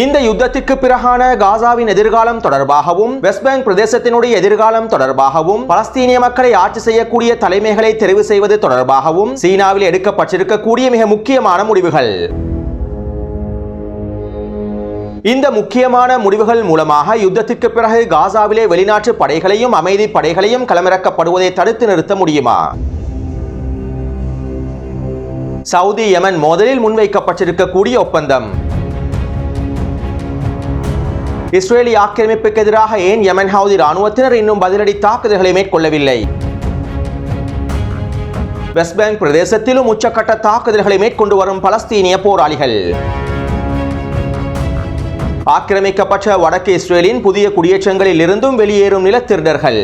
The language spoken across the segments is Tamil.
இந்த யுத்தத்திற்கு பிறகான காசாவின் எதிர்காலம் தொடர்பாகவும் வெஸ்ட் பேங்க் பிரதேசத்தினுடைய எதிர்காலம் தொடர்பாகவும் பலஸ்தீனிய மக்களை ஆட்சி செய்யக்கூடிய தலைமைகளை தெரிவு செய்வது தொடர்பாகவும் சீனாவில் எடுக்கப்பட்டிருக்கக்கூடிய மிக முக்கியமான முடிவுகள். இந்த முக்கியமான முடிவுகள் மூலமாக யுத்தத்திற்கு பிறகு காசாவிலே வெளிநாட்டு படைகளையும் அமைதி படைகளையும் களமிறக்கப்படுவதை தடுத்து நிறுத்த முடியுமா? சவுதி யமன் மோதலில் முன்வைக்கப்பட்டிருக்கக்கூடிய ஒப்பந்தம். இஸ்ரேலி ஆக்கிரமிப்புக்கு எதிராக ஏன் யமன் ஹவுதி ராணுவத்தினர் இன்னும் பதிலடி தாக்குதல்களை மேற்கொள்ளவில்லை? வெஸ்ட் பேங்க் பிரதேசத்திலும் உச்சக்கட்ட தாக்குதல்களை மேற்கொண்டு வரும் பலஸ்தீனிய போராளிகள். ஆக்கிரமிக்கப்பட்ட வடக்கு இஸ்ரேலின் புதிய குடியேற்றங்களில் இருந்தும் வெளியேறும் நிலத்திருடர்கள்.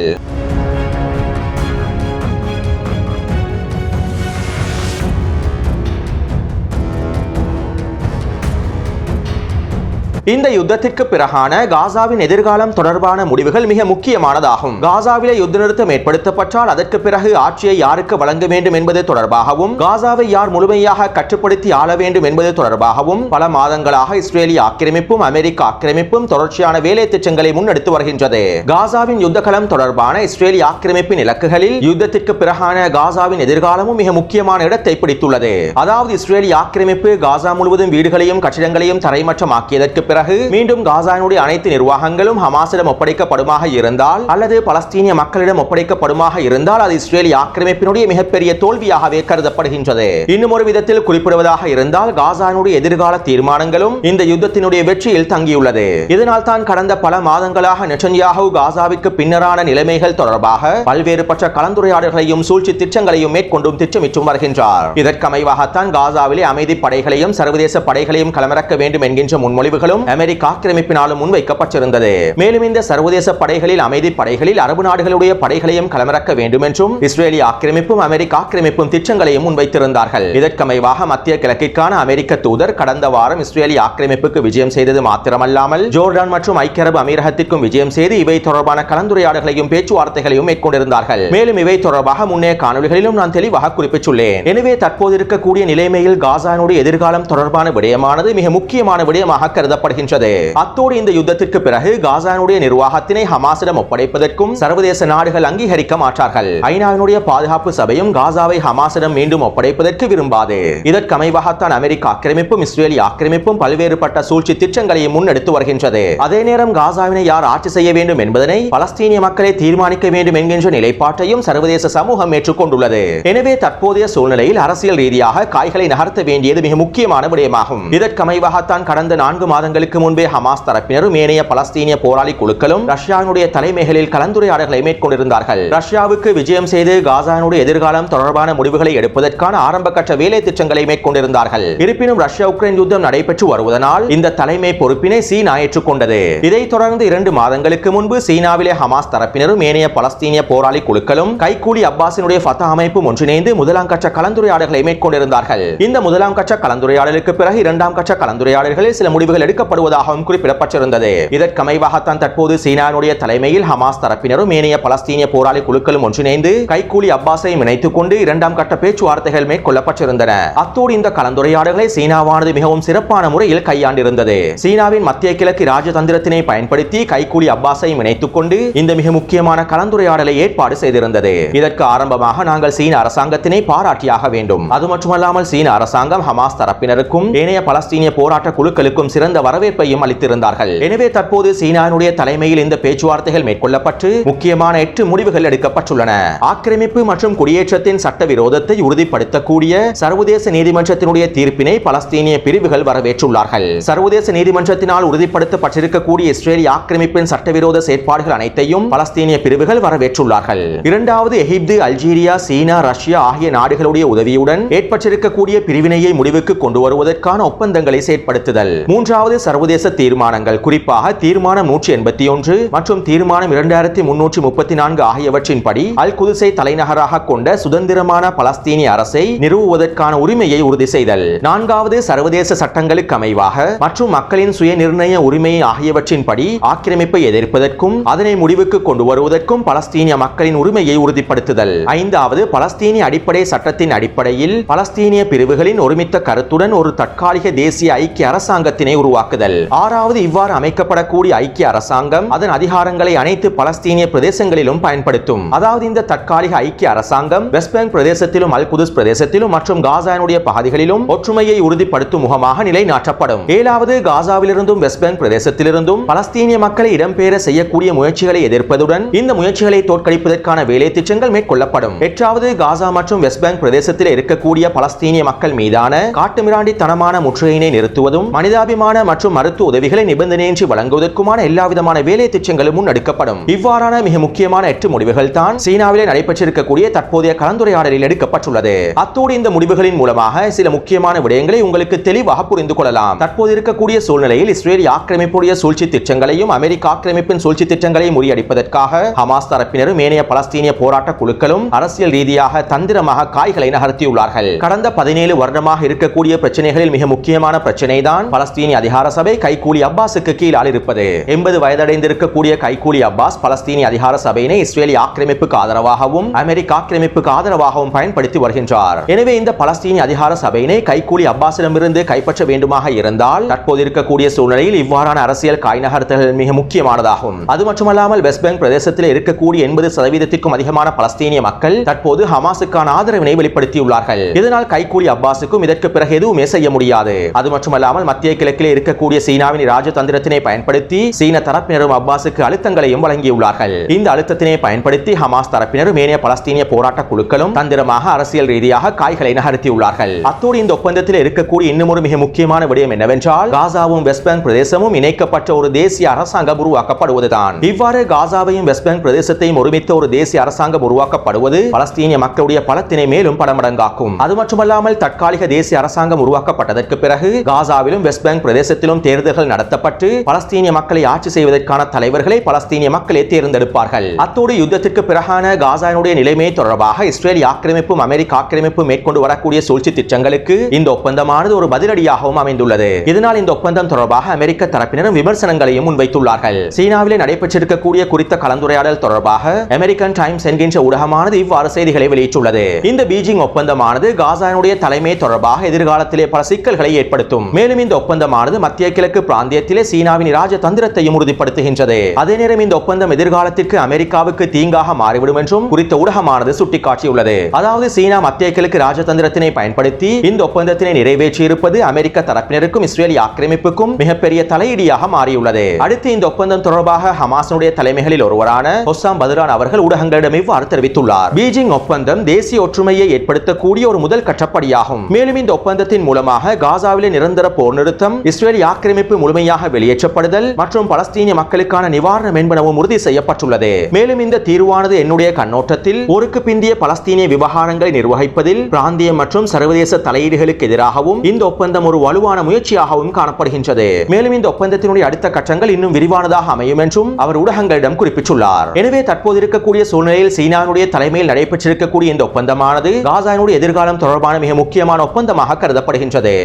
இந்த யுத்தத்திற்கு பிறகான காசாவின் எதிர்காலம் தொடர்பான முடிவுகள் மிக முக்கியமானதாகும். காசாவிலே யுத்த நிறுத்தம் ஏற்படுத்தப்பட்டால் அதற்கு பிறகு ஆட்சியை யாருக்கு வழங்க வேண்டும் என்பது தொடர்பாகவும் காசாவை யார் முழுமையாக கட்டுப்படுத்தி ஆள வேண்டும் என்பது தொடர்பாகவும் பல மாதங்களாக இஸ்ரேலிய ஆக்கிரமிப்பும் அமெரிக்க ஆக்கிரமிப்பும் தொடர்ச்சியான வேலை திட்டங்களை முன்னெடுத்து வருகின்றது. காசாவின் யுத்தகலம் தொடர்பான இஸ்ரேலிய ஆக்கிரமிப்பின் இலக்குகளில் யுத்தத்திற்கு பிறகான காசாவின் எதிர்காலமும் மிக முக்கியமான இடத்தை பிடித்துள்ளது. அதாவது இஸ்ரேலிய ஆக்கிரமிப்பு காசா முழுவதும் வீடுகளையும் கட்டிடங்களையும் தரைமட்டமாக்கியதற்கு பிறகு மீண்டும் காசாவினுடைய அனைத்து நிர்வாகங்களும் ஹமாஸிடம் ஒப்படைக்கப்படுமாக இருந்தால் அல்லது பலஸ்தீனிய மக்களிடம் ஒப்படைக்கப்படுமாக இருந்தால் அது இஸ்ரேலிய ஆக்கிரமிப்பினுடைய மிகப்பெரிய தோல்வியாகவே கருதப்படுகின்றது. இன்னும் ஒரு விதத்தில் குறிப்பிடுவதாக இருந்தால் காசாவினுடைய எதிர்கால தீர்மானங்களும் இந்த யுத்தத்தினுடைய வெற்றியில் தங்கியுள்ளது. இதனால் தான் கடந்த பல மாதங்களாக நெச்சன்யாகு காசாவிற்கு பின்னரான நிலைமைகள் தொடர்பாக பல்வேறுபட்ட கலந்துரையாடல்களையும் சூழ்ச்சி திட்டங்களையும் மேற்கொண்டும் திட்டமிட்டும் வருகின்றார். இதற்கமைவாகத்தான் காசாவிலே அமைதி படைகளையும் சர்வதேச படைகளையும் களமிறக்க வேண்டும் என்கின்ற முன்மொழிவுகளும் அமெரிக்க ஆக்கிரமிப்பினாலும் முன்வைக்கப்பட்டிருந்தது. மேலும் இந்த சர்வதேச படைகளில் அமைதி படைகளில் அரபு நாடுகளுடைய படைகளையும் களமிறக்க வேண்டும் என்றும் இஸ்ரேலிய ஆக்கிரமிப்பும் அமெரிக்க ஆக்கிரமிப்பும் திட்டங்களையும் முன்வைத்திருந்தார்கள். இதற்கமைவாக மத்திய கிழக்கிற்கான அமெரிக்க தூதர் கடந்த வாரம் இஸ்ரேலிய ஆக்கிரமிப்புக்கு விஜயம் செய்தது மாத்திரமல்லாமல் ஜோர்டான் மற்றும் ஐக்கிய அரபு அமீரகத்திற்கும் விஜயம் செய்து இவை தொடர்பான கலந்துரையாடல்களையும் பேச்சுவார்த்தைகளையும் மேற்கொண்டிருந்தார்கள். மேலும் இவை தொடர்பாக முன்னைய காணொலிகளிலும் நான் தெளிவாக குறிப்பிட்டுள்ளேன். எனவே தற்போது இருக்கக்கூடிய நிலைமையில் காசானுடைய எதிர்காலம் தொடர்பான விடயமானது மிக முக்கியமான விடயமாக கூறப்படுகின்றது அத்தோடு இந்த யுத்தத்திற்கு பிறகு காசானுடைய நிர்வாகத்தினை ஹமாஸிடம் ஒப்படைப்பதற்கும் சர்வதேச நாடுகள் அங்கீகரிக்க மாட்டார்கள். ஐநாவினுடைய பாதுகாப்பு சபையும் காசாவை ஹமாஸிடம் மீண்டும் ஒப்படைப்பதற்கு விரும்பாது. இதற்கமைவாகத்தான் அமெரிக்க ஆக்கிரமிப்பும் இஸ்ரேலி ஆக்கிரமிப்பும் பல்வேறுபட்ட சூழ்ச்சி திட்டங்களையும் முன்னெடுத்து வருகின்றது. அதே நேரம் காசாவினை யார் ஆட்சி செய்ய வேண்டும் என்பதனை பலஸ்தீனிய மக்களை தீர்மானிக்க வேண்டும் என்கின்ற நிலைப்பாட்டையும் சர்வதேச சமூகம் ஏற்றுக்கொண்டுள்ளது. எனவே தற்போதைய சூழ்நிலையில் அரசியல் ரீதியாக காய்களை நகர்த்த வேண்டியது மிக முக்கியமான விடயமாகும். இதற்கமைவாகத்தான் கடந்த நான்கு மாதங்கள் மாதங்களுக்கு முன்பே ஹமாஸ் தரப்பினரும் ஏனைய பலஸ்தீனிய போராளி குழுக்களும் ரஷ்யாவினுடைய தலைமைகளில் கலந்துரையாடல்களை மேற்கொண்டிருந்தார்கள். ரஷ்யாவுக்கு விஜயம் செய்து காசானுடைய எதிர்காலம் தொடர்பான முடிவுகளை எடுப்பதற்கான ஆரம்ப கட்ட வேலை திட்டங்களை மேற்கொண்டிருந்தார்கள். இருப்பினும் ரஷ்யா உக்ரைன் யுத்தம் நடைபெற்று வருவதனால் இந்த தலைமை பொறுப்பினை சீனா ஏற்றுக்கொண்டது. இதைத் தொடர்ந்து இரண்டு மாதங்களுக்கு முன்பு சீனாவிலே ஹமாஸ் தரப்பினரும் ஏனைய பலஸ்தீனிய போராளி குழுக்களும் கைகூலி அப்பாசினுடைய ஃபத்தா அமைப்பும் ஒன்றிணைந்து முதலாம் கட்ட கலந்துரையாடல்களை மேற்கொண்டிருந்தார்கள். இந்த முதலாம் கட்ட கலந்துரையாடலுக்கு பிறகு இரண்டாம் கட்ட கலந்துரையாடல்களில் சில முடிவுகள் எடுக்க எடுக்கப்படுவதாகவும் குறிப்பிடப்பட்டிருந்தது. இதற்கமைவாகத்தான் தற்போது சீனாவுடைய தலைமையில் ஹமாஸ் தரப்பினரும் ஏனைய பலஸ்தீனிய போராளி குழுக்களும் ஒன்றிணைந்து கைகூலி அப்பாஸையும் இணைத்துக் கொண்டு இரண்டாம் கட்ட பேச்சுவார்த்தைகள் மேற்கொள்ளப்பட்டிருந்தன. அத்தோடு இந்த கலந்துரையாடல்களை சீனாவானது மிகவும் சிறப்பான முறையில் கையாண்டிருந்தது. சீனாவின் மத்திய கிழக்கு ராஜதந்திரத்தினை பயன்படுத்தி கைகூலி அப்பாஸையும் இணைத்துக் கொண்டு இந்த மிக முக்கியமான கலந்துரையாடலை ஏற்பாடு செய்திருந்தது. இதற்கு ஆரம்பமாக நாங்கள் சீன அரசாங்கத்தினை பாராட்டியாக வேண்டும். அது மட்டுமல்லாமல் சீன அரசாங்கம் ஹமாஸ் தரப்பினருக்கும் ஏனைய பலஸ்தீனிய போராட்ட குழுக்களுக்கும் சிறந்த வர வரவேற்பையும் அளித்திருந்தார்கள். எனவே தற்போது சீனாவினுடைய தலைமையில் இந்த பேச்சுவார்த்தைகள் மேற்கொள்ளப்பட்டு முக்கியமான எட்டு முடிவுகள் எடுக்கப்பட்டுள்ளன. ஆக்கிரமிப்பு மற்றும் குடியேற்றத்தின் சட்டவிரோதத்தை உறுதிப்படுத்தக்கூடிய சர்வதேச நீதிமன்றத்தினுடைய தீர்ப்பினை பலஸ்தீனிய பிரிவுகள் வரவேற்றுள்ளார்கள். சர்வதேச நீதிமன்றத்தினால் உறுதிப்படுத்தப்பட்டிருக்கக்கூடிய இஸ்ரேலிய ஆக்கிரமிப்பின் சட்டவிரோத செயற்பாடுகள் அனைத்தையும் பலஸ்தீனிய பிரிவுகள் வரவேற்றுள்ளார்கள். இரண்டாவது எகிப்து அல்ஜீரியா சீனா ரஷ்யா ஆகிய நாடுகளுடைய உதவியுடன் ஏற்பட்டிருக்கக்கூடிய பிரிவினையை முடிவுக்கு கொண்டு வருவதற்கான ஒப்பந்தங்களை செயற்படுத்துதல். மூன்றாவது சர்வதேச தீர்மானங்கள் குறிப்பாக தீர்மானம் நூற்றி எண்பத்தி ஒன்று மற்றும் தீர்மானம் இரண்டாயிரத்தி முன்னூற்றி முப்பத்தி நான்கு ஆகியவற்றின்படி அல் குதிசை தலைநகராக கொண்ட சுதந்திரமான பலஸ்தீனிய அரசை நிறுவுவதற்கான உரிமையை உறுதி செய்தல். நான்காவது சர்வதேச சட்டங்களுக்கு அமைவாக மற்றும் மக்களின் சுய நிர்ணய உரிமை ஆகியவற்றின்படி ஆக்கிரமிப்பை எதிர்ப்பதற்கும் அதனை முடிவுக்கு கொண்டு வருவதற்கும் பலஸ்தீனிய மக்களின் உரிமையை உறுதிப்படுத்துதல். ஐந்தாவது பலஸ்தீனிய அடிப்படை சட்டத்தின் அடிப்படையில் பலஸ்தீனிய பிரிவுகளின் ஒருமித்த கருத்துடன் ஒரு தற்காலிக தேசிய ஐக்கிய அரசாங்கத்தினை உருவாக்குதல். தாக்குதல் ஆறாவது இவ்வாறு அமைக்கப்படக்கூடிய ஐக்கிய அரசாங்கம் அதன் அதிகாரங்களை அனைத்து பலஸ்தீனிய பிரதேசங்களிலும் பயன்படுத்தும். அதாவது இந்த தற்காலிக ஐக்கிய அரசாங்கம் வெஸ்ட் பேங்க் பிரதேசத்திலும் அல் குதுஸ் பிரதேசத்திலும் மற்றும் காசானுடைய பகுதிகளிலும் ஒற்றுமையை உறுதிப்படுத்தும் முகமாக நிலைநாட்டப்படும். ஏழாவது காசாவிலிருந்தும் வெஸ்ட் பேங்க் பிரதேசத்திலிருந்தும் பலஸ்தீனிய மக்களை இடம்பெயர செய்யக்கூடிய முயற்சிகளை எதிர்ப்பதுடன் இந்த முயற்சிகளை தோற்கடிப்பதற்கான வேலை திட்டங்கள் மேற்கொள்ளப்படும். எட்டாவது காசா மற்றும் வெஸ்ட் பேங்க் பிரதேசத்தில் இருக்கக்கூடிய பலஸ்தீனிய மக்கள் மீதான காட்டுமிராண்டித்தனமான முற்றுகையினை நிறுத்துவதும் மனிதாபிமான மற்றும் மற்றும் மருத்துவ உதவிகளை நிபந்தனையின்றி வழங்குவதற்குமான எல்லாவிதமான வேலை திட்டங்களும் முன்னெடுக்கப்படும். இவ்வாறான மிக முக்கியமான எட்டு முடிவுகள் தான் சீனாவிலே நடைபெற்றிருக்கக்கூடிய தற்போதைய கலந்துரையாடலில் எடுக்கப்பட்டுள்ளது. அத்தோடு இந்த முடிவுகளின் மூலமாக சில முக்கியமான விடயங்களை உங்களுக்கு தெளிவாக புரிந்து கொள்ளலாம். தற்போது இருக்கக்கூடிய சூழ்நிலையில் இஸ்ரேல் ஆக்கிரமிப்புடைய சூழ்ச்சி திட்டங்களையும் அமெரிக்க ஆக்கிரமிப்பின் சூழ்ச்சி திட்டங்களையும் முறியடிப்பதற்காக ஹமாஸ் தரப்பினரும் ஏனைய பலஸ்தீனிய போராட்ட குழுக்களும் அரசியல் ரீதியாக தந்திரமாக காய்களை நகர்த்தியுள்ளார்கள். கடந்த பதினேழு வருடமாக இருக்கக்கூடிய பிரச்சனைகளில் மிக முக்கியமான பிரச்சனை தான் பலஸ்தீனிய அதிகார சபை கைகூலி அப்பாஸுக்கு கீழால் இருப்பது எண்பது வயதடைந்திருக்கக்கூடிய கைகூலி அப்பாஸ் பலஸ்தீனிய அதிகார சபையினை இஸ்ரேலிய ஆக்கிரமிப்புக்கு ஆதரவாகவும் அமெரிக்க ஆக்கிரமிப்புக்கு ஆதரவாகவும் பயன்படுத்தி வருகின்றார். எனவே இந்த பலஸ்தீனிய அதிகார சபையினை கைகூலி அப்பாஸிடமிருந்து கைப்பற்ற வேண்டுமாக இருந்தால் தற்போது இருக்கக்கூடிய சூழ்நிலையில் இவ்வாறான அரசியல் காய் நகர்த்தல்கள் மிக முக்கியமானதாகும். அது மட்டுமல்லாமல் வெஸ்ட் பேங்க் பிரதேசத்தில் இருக்கக்கூடிய எண்பது சதவீதத்திற்கும் அதிகமான பலஸ்தீனிய மக்கள் தற்போது ஹமாஸுக்கான ஆதரவினை வெளிப்படுத்தியுள்ளார்கள். இதனால் கைகூலி அப்பாஸுக்கும் இதற்கு பிறகு எதுவுமே செய்ய முடியாது. அது மட்டுமல்லாமல் மத்திய கிழக்கில் இருக்க இருக்கக்கூடிய சீனாவின் ராஜதந்திரத்தினை பயன்படுத்தி சீன தரப்பினரும் அப்பாஸுக்கு அழுத்தங்களையும் வழங்கியுள்ளார்கள். இந்த அழுத்தத்தினை பயன்படுத்தி ஹமாஸ் தரப்பினரும் ஏனைய பலஸ்தீனிய போராட்ட குழுக்களும் தந்திரமாக அரசியல் ரீதியாக காய்களை நகர்த்தியுள்ளார்கள். அத்தோடு இந்த ஒப்பந்தத்தில் இருக்கக்கூடிய இன்னும் ஒரு மிக முக்கியமான விடயம் என்னவென்றால் காசாவும் வெஸ்ட் பேங்க் பிரதேசமும் இணைக்கப்பட்ட ஒரு தேசிய அரசாங்கம் உருவாக்கப்படுவதுதான். இவ்வாறு காசாவையும் வெஸ்ட் பேங்க் பிரதேசத்தையும் ஒருமித்த ஒரு தேசிய அரசாங்கம் உருவாக்கப்படுவது பலஸ்தீனிய மக்களுடைய பலத்தினை மேலும் படமடங்காக்கும். அது மட்டுமல்லாமல் தற்காலிக தேசிய அரசாங்கம் உருவாக்கப்பட்டதற்கு பிறகு காசாவிலும் வெஸ்ட் பேங்க் பிரதேசத்திலும் தேர்தல்கள் நடத்தப்பட்டு பலஸ்தீனிய மக்களை ஆட்சி செய்வதற்கான தலைவர்களை பலஸ்தீனிய மக்களே தேர்ந்தெடுப்பார்கள். அத்தோடு யுத்தத்திற்கு பிறகான காசானுடைய நிலைமை தொடர்பாக இஸ்ரேல் ஆக்கிரமிப்பும் அமெரிக்க ஆக்கிரமிப்பும் மேற்கொண்டு வரக்கூடிய சூழ்ச்சி திட்டங்களுக்கு இந்த ஒப்பந்தமானது ஒரு பதிலடியாகவும் அமைந்துள்ளது. இதனால் இந்த ஒப்பந்தம் தொடர்பாக அமெரிக்க தரப்பினரும் விமர்சனங்களையும் முன்வைத்துள்ளார்கள். சீனாவிலே நடைபெற்றிருக்கக்கூடிய குறித்த கலந்துரையாடல் தொடர்பாக அமெரிக்கன் டைம்ஸ் என்கின்ற ஊடகமானது இவ்வாறு செய்திகளை வெளியிட்டுள்ளது. இந்த பீஜிங் ஒப்பந்தமானது காசானுடைய தலைமை தொடர்பாக எதிர்காலத்திலே பல சிக்கல்களை ஏற்படுத்தும். மேலும் இந்த ஒப்பந்தமானது மத்திய மத்திய கிழக்கு பிராந்தியத்திலே சீனாவின் ராஜதந்திரத்தையும் உறுதிப்படுத்துகின்றது. அதே நேரம் இந்த ஒப்பந்தம் எதிர்காலத்திற்கு அமெரிக்காவுக்கு தீங்காக மாறிவிடும் என்றும் குறித்த ஊடகமானது சுட்டிக்காட்டியுள்ளது. அதாவது சீனா மத்திய கிழக்கு ராஜதந்திரத்தினை பயன்படுத்தி இந்த ஒப்பந்தத்தினை நிறைவேற்றியிருப்பது அமெரிக்க தரப்பினருக்கும் இஸ்ரேலிய ஆக்கிரமிப்புக்கும் மிகப்பெரிய தலையீடியாக மாறியுள்ளது. அடுத்து இந்த ஒப்பந்தம் தொடர்பாக ஹமாசனுடைய தலைமைகளில் ஒருவரான ஹொசாம் பதுரான் அவர்கள் ஊடகங்களிடம் இவ்வாறு தெரிவித்துள்ளார். பீஜிங் ஒப்பந்தம் தேசிய ஒற்றுமையை ஏற்படுத்தக்கூடிய ஒரு முதல் கட்டப்படியாகும். மேலும் இந்த ஒப்பந்தத்தின் மூலமாக காசாவிலே நிரந்தர போர் நிறுத்தம் இஸ்ரேலிய ஆக்கிரமிப்பு முழுமையாக வெளியேற்றப்படுதல் மற்றும் பலஸ்தீனிய மக்களுக்கான நிவாரணம் என்பனவும் உறுதி செய்யப்பட்டுள்ளது. மேலும் இந்த தீர்வானது என்னுடைய கண்ணோட்டத்தில் போருக்கு பிந்திய பலஸ்தீனிய விவகாரங்களை நிர்வகிப்பதில் பிராந்திய மற்றும் சர்வதேச தலையீடுகளுக்கு எதிராகவும் இந்த ஒப்பந்தம் ஒரு வலுவான முயற்சியாகவும் காணப்படுகின்றது. மேலும் இந்த ஒப்பந்தத்தினுடைய அடுத்த கட்டங்கள் இன்னும் விரிவானதாக அமையும் என்றும் அவர் ஊடகங்களிடம் குறிப்பிட்டுள்ளார். எனவே தற்போது இருக்கக்கூடிய சூழ்நிலையில் சீனாவுடைய தலைமையில் நடைபெற்றிருக்கக்கூடிய இந்த ஒப்பந்தமானது காசாயினுடைய எதிர்காலம் தொடர்பான மிக முக்கியமான ஒப்பந்தமாக கருதப்படுகின்றது.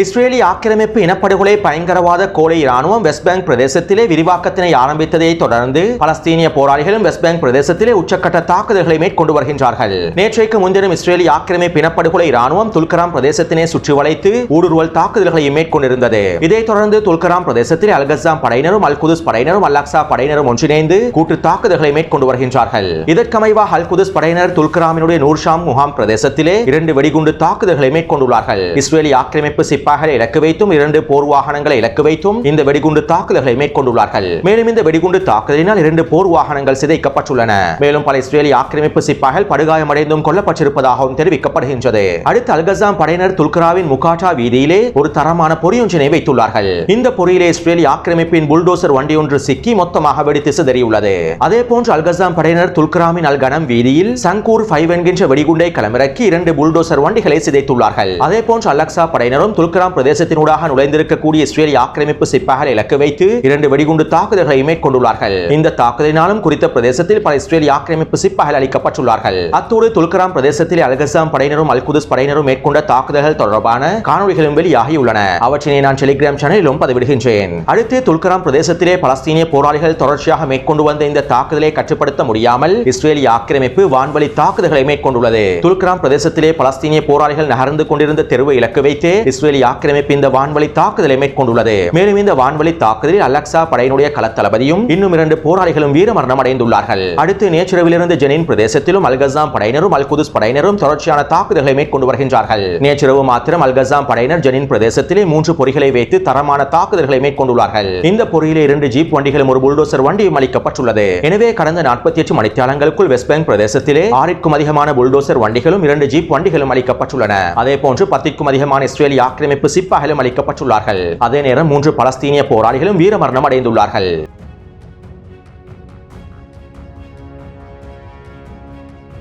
இஸ்ரேலிய ஆக்கிரமிப்பு இனப்படுகொலை பயங்கரவாத கோலை இராணுவம் வெஸ்ட் பேங்க் பிரதேசத்திலே விரிவாக்கத்தினை ஆரம்பித்ததை தொடர்ந்து பலஸ்தீனிய போராளிகளும் வெஸ்ட் பேங்க் பிரதேசத்திலே உச்சக்கட்ட தாக்குதல்களை மேற்கொண்டு வருகின்றார்கள். நேற்றைக்கு முன்தினம் இஸ்ரேலிய ஆக்கிரமிப்பு இனப்படுகொலை இராணுவம் துல்கராம் பிரதேசத்தினை சுற்றி வளைத்து ஊடுருவல் தாக்குதல்களையும் மேற்கொண்டிருந்தது. இதைத் தொடர்ந்து துல்கராம் பிரதேசத்தில் அல்கசாம் படையினரும் அல் குதுஸ் படையினரும் அல்லாக்சா படையினரும் ஒன்றிணைந்து கூட்டு தாக்குதல்களை மேற்கொண்டு வருகின்றார்கள். இதற்கமைவாக அல் குதுஸ் படையினர் துல்கராமினுடைய நூர்ஷாம் முகாம் பிரதேசத்திலே இரண்டு வெடிகுண்டு தாக்குதல்களை மேற்கொண்டுள்ளார்கள். இஸ்ரேலிய ஆக்கிரமிப்பு சிப்பாய்களை இலக்கு வைத்தும் இரண்டு போர் வாகனங்களை இலக்கு வைத்தும் இந்த வெடிகுண்டு தாக்குதல்களை மேற்கொண்டுள்ளார்கள். மேலும் இந்த வெடிகுண்டு தாக்குதலினால் இரண்டு போர் வாகனங்கள் சிதைக்கப்பட்டுள்ளன. மேலும் பல இஸ்ரேலிய ஆக்கிரமிப்பு சிப்பாய்கள் படுகாயமடைந்தும் கொல்லப்பட்டிருப்பதாகவும் தெரிவிக்கப்படுகின்றது. அடுத்து அல்கசாம் படையினர் துல்கராவின் முகாட்டா வீதியிலே ஒரு தரமான பொறியொன்றினை வைத்துள்ளார்கள். இந்த பொறியிலே இஸ்ரேலிய ஆக்கிரமிப்பின் புல்டோசர் வண்டி ஒன்று சிக்கி மொத்தமாக வெடித்து சிதறியுள்ளது. அதே போன்று அல்கசாம் படையினர் துல்கராமின் அல்கனம் வீதியில் சங்கூர் ஃபைவ் என்கின்ற வெடிகுண்டை களமிறக்கி இரண்டு புல்டோசர் வண்டிகளை சிதைத்துள்ளார்கள். அதே போன்று அலக்சா படையினரும் துல்கராம் பிரதேசத்தினூடாக நுழைந்திருக்கக்கூடிய இஸ்ரேலிய ஆக்கிரமிப்பு சிப்பாய்களை இலக்கு வைத்து இரண்டு வெடிகுண்டு தாக்குதல்களை மேற்கொண்டுள்ளார்கள். இந்த தாக்குதலினாலும் குறித்த பிரதேசத்தில் பல இஸ்ரேலிய ஆக்கிரமிப்பு சிப்பாய்கள் அளிக்கப்பட்டுள்ளார்கள் அத்தோடு துல்கராம் பிரதேசத்தில் அல்கசாம் படையினரும் அல்குதுஸ் படையினரும் மேற்கொண்ட தாக்குதல்கள் தொடர்பான காணொலிகளும் வெளியாகியுள்ளன. அவற்றினை நான் டெலிகிராம் சேனலிலும் பதிவிடுகின்றேன். அடுத்து துல்கராம் பிரதேசத்திலே பலஸ்தீனிய போராளிகள் தொடர்ச்சியாக மேற்கொண்டு வந்த இந்த தாக்குதலை கட்டுப்படுத்த முடியாமல் இஸ்ரேலிய ஆக்கிரமிப்பு வான்வழி தாக்குதல்களை மேற்கொண்டுள்ளது. துல்கராம் பிரதேசத்திலே பலஸ்தீனிய போராளிகள் நகர்ந்து கொண்டிருந்த தெருவை இலக்கு வைத்து இஸ்ரேலிய ஆக்கிரமிப்பு இந்த வான்வழி தாக்குதலை மேற்கொண்டுள்ளது. மேலும் இந்த வான்வழி தாக்குதலில் அலக்சா படையினுடைய களத்தளபதியும் இன்னும் இரண்டு போராளிகளும் வீரமரணம் அடைந்துள்ளார்கள் அடுத்து நேற்றிரவிலிருந்து ஜெனின் பிரதேசத்திலும் அல்கசாம் படையினரும் அல் குதுஸ் படையினரும் தொடர்ச்சியான தாக்குதல்களை மேற்கொண்டு வருகின்றார்கள். நேற்றிரவு மாத்திரம் அல்கசாம் படையினர் ஜெனின் பிரதேசத்திலே மூன்று பொறிகளை வைத்து தரமான தாக்குதல்களை மேற்கொண்டுள்ளார்கள். இந்த பொறியிலே இரண்டு ஜீப் வண்டிகளும் ஒரு புல்டோசர் வண்டியும் அளிக்கப்பட்டுள்ளது. எனவே கடந்த நாற்பத்தி எட்டு மணித்தியாலங்களுக்குள் வெஸ்ட் பேங்க் பிரதேசத்திலே ஆறிற்கும் அதிகமான புல்டோசர் வண்டிகளும் இரண்டு ஜீப் வண்டிகளும் அளிக்கப்பட்டுள்ளன. அதே போன்று பத்திற்கும் அதிகமான இஸ்ரேலி ஆக்கிரமி ஆக்கிரமிப்பு சிப்பாகலும் அளிக்கப்பட்டுள்ளார்கள். அதே நேரம் மூன்று பலஸ்தீனிய போராளிகளும் வீரமரணம் அடைந்துள்ளார்கள்.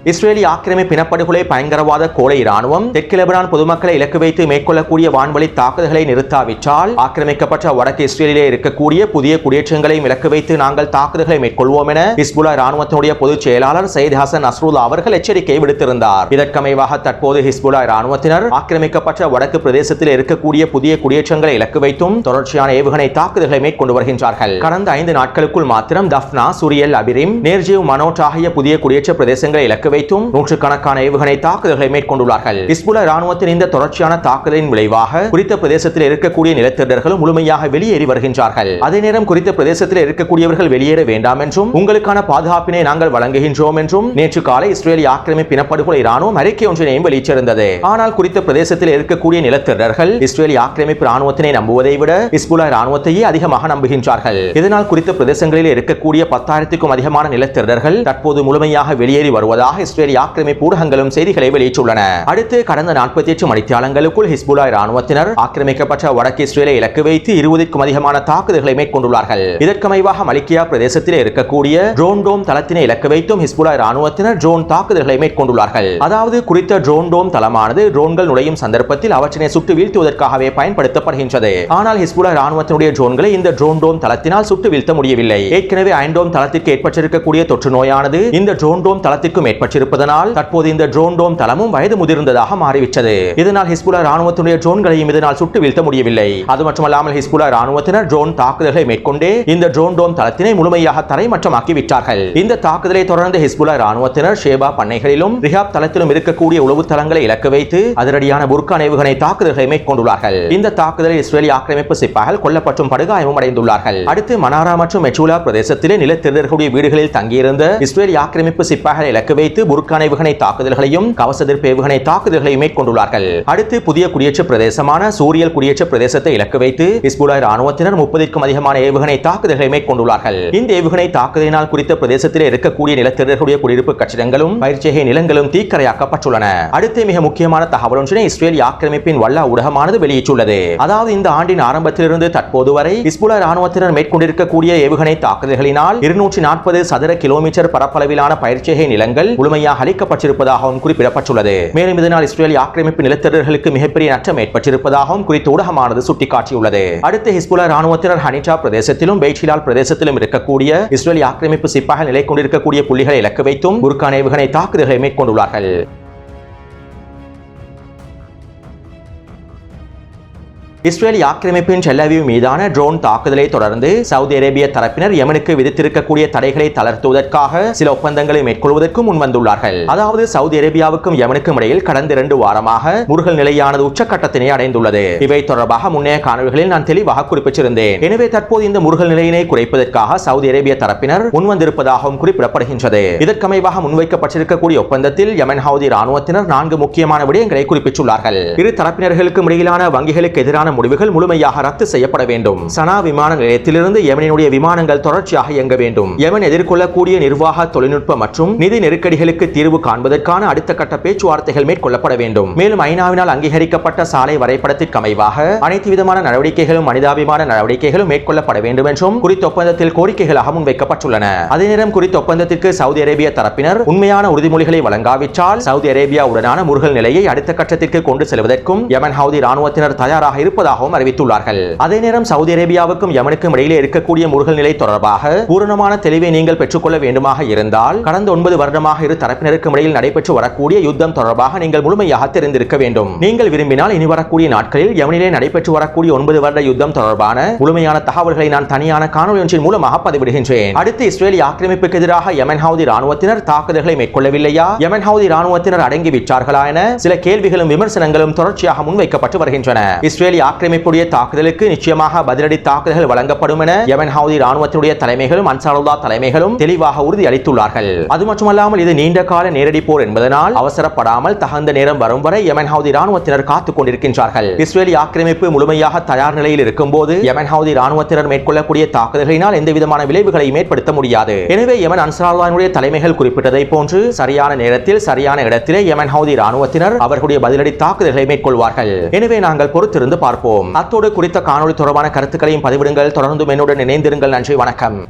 இஸ்ரேலி ஆக்கிரமிப்பு இனப்படுகொலை பயங்கரவாத கோலை இராணுவம் தெற்கு லெபனான் பொதுமக்களை இலக்கு வைத்து மேற்கொள்ளக்கூடிய வான்வழி தாக்குதல்களை நிறுத்தாவிட்டால் ஆக்கிரமிக்கப்பட்ட வடக்கு இஸ்ரேலிலே இருக்கக்கூடிய புதிய குடியேற்றங்களையும் இலக்கு வைத்து நாங்கள் தாக்குதல்களை மேற்கொள்வோம் என ஹிஸ்புல்லா இராணுவத்தினுடைய பொதுச் செயலாளர் சயித் ஹசன் நஸ்ருல்லா அவர்கள் எச்சரிக்கை விடுத்திருந்தார். இதற்கமைவாக தற்போது ஹிஸ்புல்லா இராணுவத்தினர் ஆக்கிரமிக்கப்பட்ட வடக்கு பிரதேசத்தில் இருக்கக்கூடிய புதிய குடியேற்றங்களை இலக்கு வைத்தும் தொடர்ச்சியான ஏவுகணை தாக்குதல்களை மேற்கொண்டு வருகின்றார்கள். கடந்த ஐந்து நாட்களுக்குள் மாத்திரம் தஃப்னா சுரியல் அபிரிம் நேர்ஜீவ் மனோட் ஆகிய புதிய குடியேற்ற பிரதேசங்களை இலக்கு இலக்கு வைத்தும் நூற்றுக்கணக்கான ஏவுகணை தாக்குதல்களை மேற்கொண்டுள்ளார்கள். இஸ்புல ராணுவத்தின் இந்த தொடர்ச்சியான தாக்குதலின் விளைவாக குறித்த பிரதேசத்தில் இருக்கக்கூடிய நிலத்திடர்களும் முழுமையாக வெளியேறி வருகின்றார்கள். அதே நேரம் குறித்த பிரதேசத்தில் இருக்கக்கூடியவர்கள் வெளியேற வேண்டாம் என்றும் உங்களுக்கான பாதுகாப்பினை நாங்கள் வழங்குகின்றோம் என்றும் நேற்று காலை இஸ்ரேலிய ஆக்கிரமிப்பு இனப்படுகொலை ராணுவம் அறிக்கை ஒன்றினையும் வெளியிட்டிருந்தது. ஆனால் குறித்த பிரதேசத்தில் இருக்கக்கூடிய நிலத்திடர்கள் இஸ்ரேலிய ஆக்கிரமிப்பு ராணுவத்தினை நம்புவதை விட இஸ்புலா ராணுவத்தையே அதிகமாக நம்புகின்றார்கள். இதனால் குறித்த பிரதேசங்களில் இருக்கக்கூடிய பத்தாயிரத்துக்கும் அதிகமான நிலத்திரர்கள் தற்போது முழுமையாக வெளியேறி வருவதாக இஸ்ரேலிய ஆக்கிரமிப்பு ஊடகங்களும் செய்திகளை வெளியிட்டுள்ளன. அடுத்து கடந்த நாற்பத்தி எட்டு மணித்தியாலங்களுக்குள் ஹிஸ்புல்லா ராணுவத்தினர் ஆக்கிரமிக்கப்பட்ட வடக்கு இஸ்ரேலை இலக்கு வைத்து இருபதுக்கும் அதிகமான தாக்குதல்களை மேற்கொண்டுள்ளார்கள். இதற்கமைவாக மலிக்கியா பிரதேசத்தில் இருக்கக்கூடிய ட்ரோன் டோம் தளத்தினை இலக்கு வைத்தும் ஹிஸ்புல்லா ராணுவத்தினர் ட்ரோன் தாக்குதல்களை மேற்கொண்டுள்ளார்கள். அதாவது குறித்த ட்ரோன் டோம் தளமானது ட்ரோன்கள் நுழையும் சந்தர்ப்பத்தில் அவற்றினை சுட்டு வீழ்த்துவதற்காகவே பயன்படுத்தப்படுகின்றது. ஆனால் ஹிஸ்புல்லா ராணுவத்தினுடைய ட்ரோன்களை இந்த ட்ரோன் டோம் தளத்தினால் சுட்டு வீழ்த்த முடியவில்லை. ஏற்கனவே ஐண்டோம் தளத்திற்கு ஏற்பட்டிருக்கக்கூடிய தொற்று நோயானது இந்த ட்ரோன் டோம் தளத்திற்கும் ஏற்பட்டிருப்பதனால் தற்போது இந்த ட்ரோன் டோம் தளமும் வயது முதிர்ந்ததாக மாறிவிட்டது. இதனால் ஹிஸ்புலா ராணுவத்தினுடைய ட்ரோன்களையும் இதனால் சுட்டு வீழ்த்த முடியவில்லை. அது மட்டுமல்லாமல் ஹிஸ்புலா ராணுவத்தினர் ட்ரோன் தாக்குதல்களை மேற்கொண்டே இந்த ட்ரோன் டோம் தளத்தினை முழுமையாக தரைமட்டமாக்கி விட்டார்கள். இந்த தாக்குதலை தொடர்ந்து ஹிஸ்புலா ராணுவத்தினர் ஷேபா பண்ணைகளிலும் ரிஹாப் தளத்திலும் இருக்கக்கூடிய உளவு தளங்களை இலக்கு வைத்து அதிரடியான புர்கான் ஏவுகணை தாக்குதல்களை மேற்கொண்டுள்ளார்கள். இந்த தாக்குதலில் இஸ்ரேலிய ஆக்கிரமிப்பு சிப்பாய்கள் கொல்லப்பட்டும் படுகாயமும் அடைந்துள்ளார்கள். அடுத்து மனாரா மற்றும் மெச்சூலா பிரதேசத்திலே நிலத்திரர்களுடைய வீடுகளில் தங்கியிருந்த இஸ்ரேலிய ஆக்கிரமிப்பு சிப்பாய்களை இலக்கு வைத்து புர்கான் ஏவுகணை தாக்குதல்களையும் கவச ஏவுகணை தாக்குதல்களையும் மேற்கொண்டுள்ளார்கள். அடுத்து புதிய குடியேற்ற பிரதேசமான சூரியல் குடியேற்ற பிரதேசத்தை இலக்கு வைத்து இஸ்புலா ராணுவத்தினர் முப்பதிற்கும் அதிகமான ஏவுகணை தாக்குதல்களை மேற்கொண்டுள்ளார்கள். இந்த ஏவுகணை தாக்குதலினால் குறித்த பிரதேசத்தில் இருக்கக்கூடிய நிலத்திரர்களுடைய குடியிருப்பு கட்டிடங்களும் பயிற்சிகை நிலங்களும் தீக்கரையாக்கப்பட்டுள்ளன. அடுத்து மிக முக்கியமான தகவல் ஒன்றினை இஸ்ரேல் ஆக்கிரமிப்பின் வல்லா ஊடகமானது வெளியிட்டுள்ளது. அதாவது இந்த ஆண்டின் ஆரம்பத்திலிருந்து தற்போது வரை இஸ்புலா ராணுவத்தினர் மேற்கொண்டிருக்கக்கூடிய ஏவுகணை தாக்குதல்களினால் இருநூற்றி நாற்பது சதுர கிலோமீட்டர் பரப்பளவிலான பயிற்சிகை நிலங்கள் முழுமையாக அளிக்கப்பட்டிருப்பதாகவும் குறிப்பிடப்பட்டுள்ளது. மேலும் இதனால் இஸ்ரேலிய ஆக்கிரமிப்பு நிலத்தரர்களுக்கு மிகப்பெரிய நஷ்டம் ஏற்பட்டிருப்பதாகவும் குறித்த ஊடகமானது சுட்டிக்காட்டியுள்ளது. அடுத்து ஹிஸ்புலா ராணுவத்தினர் ஹனிட்டா பிரதேசத்திலும் பெய்ட்ஷிலால் பிரதேசத்திலும் இருக்கக்கூடிய இஸ்ரேலிய ஆக்கிரமிப்பு சிப்பாக நிலை கொண்டிருக்கக்கூடிய புள்ளிகளை இலக்கு வைத்தும் புர்கான் ஏவுகணை தாக்குதல்களை மேற்கொண்டுள்ளார்கள். இஸ்ரேல் ஆக்கிரமிப்பின் செல்லவிவ் மீதான ட்ரோன் தாக்குதலை தொடர்ந்து சவுதி அரேபிய தரப்பினர் யமனுக்கு விதித்திருக்கக்கூடிய தடைகளை தளர்த்துவதற்காக சில ஒப்பந்தங்களை மேற்கொள்வதற்கும் முன்வந்துள்ளார்கள். அதாவது சவுதி அரேபியாவுக்கும் யமனுக்கும் இடையில் கடந்த இரண்டு வாரமாக முருகல் நிலையானது உச்சக்கட்டத்தினை அடைந்துள்ளது. இவை தொடர்பாக முன்னைய காணொலிகளில் நான் தெளிவாக குறிப்பிட்டிருந்தேன். எனவே தற்போது இந்த முருகல் நிலையினை குறைப்பதற்காக சவுதி அரேபிய தரப்பினர் முன்வந்திருப்பதாகவும் குறிப்பிடப்படுகின்றது. இதற்கமைவாக முன்வைக்கப்பட்டிருக்கக்கூடிய ஒப்பந்தத்தில் யமன் ஹவுதி ராணுவத்தினர் நான்கு முக்கியமான விடயங்களை குறிப்பிட்டுள்ளார்கள். இரு தரப்பினர்களுக்கும் இடையிலான வங்கிகளுக்கு எதிரான முடிவுகள் முழுமையாக ரத்து செய்யப்பட வேண்டும். சனா விமான நிலையத்திலிருந்து யமனினுடைய விமானங்கள் தொடர்ச்சியாக இயங்க வேண்டும். யமன் எதிர்கொள்ளக்கூடிய நிர்வாக தொழில்நுட்ப மற்றும் நிதி நெருக்கடிகளுக்கு தீர்வு காண்பதற்கான அடுத்த கட்ட பேச்சுவார்த்தைகள் மேற்கொள்ளப்பட வேண்டும். மேலும் ஐநாவினால் அங்கீகரிக்கப்பட்ட சாலை வரைபடத்திற்கு அமைவாக அனைத்து விதமான நடவடிக்கைகளும் மனிதாபிமான நடவடிக்கைகளும் மேற்கொள்ளப்பட வேண்டும் என்றும் குறித்த ஒப்பந்தத்தில் கோரிக்கைகளாக முன்வைக்கப்பட்டுள்ளன. அதே நேரம் குறித்த ஒப்பந்தத்திற்கு சவுதி அரேபிய தரப்பினர் உண்மையான உறுதிமொழிகளை வழங்காவிட்டால் சவுதி அரேபியாவுடனான முருகல் நிலையை அடுத்த கட்டத்திற்கு கொண்டு செல்வதற்கும் யமன் ஹவுதி ராணுவத்தினர் தயாராக இருப்பதாகவும் அறிவித்துள்ளார்கள். அதே நேரம் சவுதி அரேபியாவுக்கும் யமனுக்கும் இடையிலே இருக்கக்கூடிய முருகல் நிலை தொடர்பாக பூரணமான தெளிவை நீங்கள் பெற்றுக்கொள்ள வேண்டுமாக இருந்தால் கடந்த ஒன்பது வருடமாக இரு தரப்பினருக்கும் இடையில் நடைபெற்று வரக்கூடிய யுத்தம் தொடர்பாக நீங்கள் முழுமையாக தெரிந்திருக்க வேண்டும். நீங்கள் விரும்பினால் இனி வரக்கூடிய நாட்களில் யமனிலே நடைபெற்று வரக்கூடிய ஒன்பது வருட யுத்தம் தொடர்பான முழுமையான தகவல்களை நான் தனியான காணொலி ஒன்றின் மூலமாக பதிவிடுகின்றேன். அடுத்து இஸ்ரேலிய ஆக்கிரமிப்புக்கு எதிராக யமன் ஹவுதி ராணுவத்தினர் தாக்குதல்களை மேற்கொள்ளவில்லையா? யமன் ஹவுதி ராணுவத்தினர் அடங்கி விட்டார்களா என சில கேள்விகளும் விமர்சனங்களும் தொடர்ச்சியாக முன்வைக்கப்பட்டு வருகின்றன. இஸ்ரேலி ஆக்கிரமிப்புடைய தாக்குதலுக்கு நிச்சயமாக பதிலடி தாக்குதல்கள் வழங்கப்படும் என யமன் ஹவுதி ராணுவத்தினுடைய தலைமைகளும் அன்சாருல்லா தலைமைகளும் தெளிவாக உறுதியளித்துள்ளார்கள். அது மட்டுமல்லாமல் இது நீண்ட கால நேரடி போர் என்பதனால் அவசரப்படாமல் தகுந்த நேரம் வரும் வரை யமன் ஹவுதி ராணுவத்தினர் காத்துக் கொண்டிருக்கின்றார்கள். இஸ்ரேலி ஆக்கிரமிப்பு முழுமையாக தயார் நிலையில் இருக்கும்போது யமன் ஹவுதி ராணுவத்தினர் மேற்கொள்ளக்கூடிய தாக்குதல்களினால் எந்த விதமான விளைவுகளையும் ஏற்படுத்த முடியாது. எனவே யமன் அன்சாருல்லாவினுடைய தலைமைகள் குறிப்பிட்டதை போன்று சரியான நேரத்தில் சரியான இடத்திலே யமன் ஹவுதி ராணுவத்தினர் அவர்களுடைய பதிலடி தாக்குதல்களை மேற்கொள்வார்கள். எனவே நாங்கள் பொறுத்திருந்து பார்ப்போம். அத்தோடு குறித்த காணொளி தொடர்பான கருத்துக்களையும் பதிவிடுங்கள். தொடர்ந்தும் என்னுடன் இணைந்திருங்கள். நன்றி வணக்கம்.